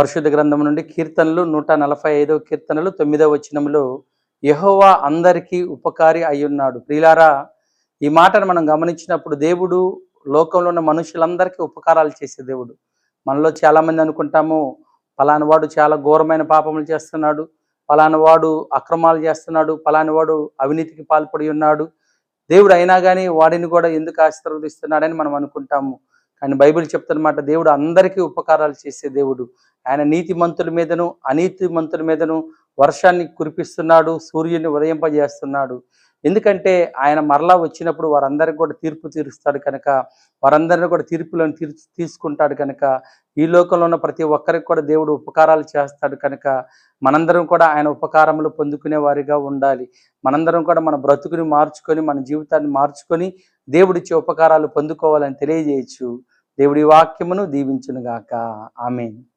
పరిశుద్ధ గ్రంథం నుండి కీర్తనలు నూట నలభై ఐదవ కీర్తనలు తొమ్మిదవ వచనములు యహోవా అందరికీ ఉపకారి అయ్యున్నాడు. ప్రియులారా ఈ మాటను మనం గమనించినప్పుడు దేవుడు లోకంలో ఉన్న మనుషులందరికీ ఉపకారాలు చేసే దేవుడు. మనలో చాలామంది అనుకుంటాము పలానవాడు చాలా ఘోరమైన పాపములు చేస్తున్నాడు పలానవాడు అక్రమాలు చేస్తున్నాడు పలానవాడు అవినీతికి పాల్పడి ఉన్నాడు. దేవుడు అయినా కానీ వాడిని కూడా ఎందుకు ఆశీర్వదిస్తున్నాడని మనం అనుకుంటాము. కానీ బైబిల్ చెప్తున్నమాట దేవుడు అందరికీ ఉపకారాలు చేసే దేవుడు. ఆయన నీతి మంతుల మీదను అనీతి మంతుల మీదను వర్షాన్ని కురిపిస్తున్నాడు సూర్యుని ఉదయింపజేస్తున్నాడు. ఎందుకంటే ఆయన మరలా వచ్చినప్పుడు వారందరికీ కూడా తీర్పు తీరుస్తాడు కనుక వారందరిని కూడా తీర్పులను తీర్ తీసుకుంటాడు కనుక ఈ లోకంలో ఉన్న ప్రతి ఒక్కరికి కూడా దేవుడు ఉపకారాలు చేస్తాడు కనుక మనందరం కూడా ఆయన ఉపకారములు పొందుకునే వారిగా ఉండాలి. మనందరం కూడా మన బ్రతుకుని మార్చుకొని మన జీవితాన్ని మార్చుకొని దేవుడిచ్చే ఉపకారాలు పొందుకోవాలని తెలియజేయచ్చు. దేవుడి వాక్యమును దీవించునుగాక. ఆమెన్.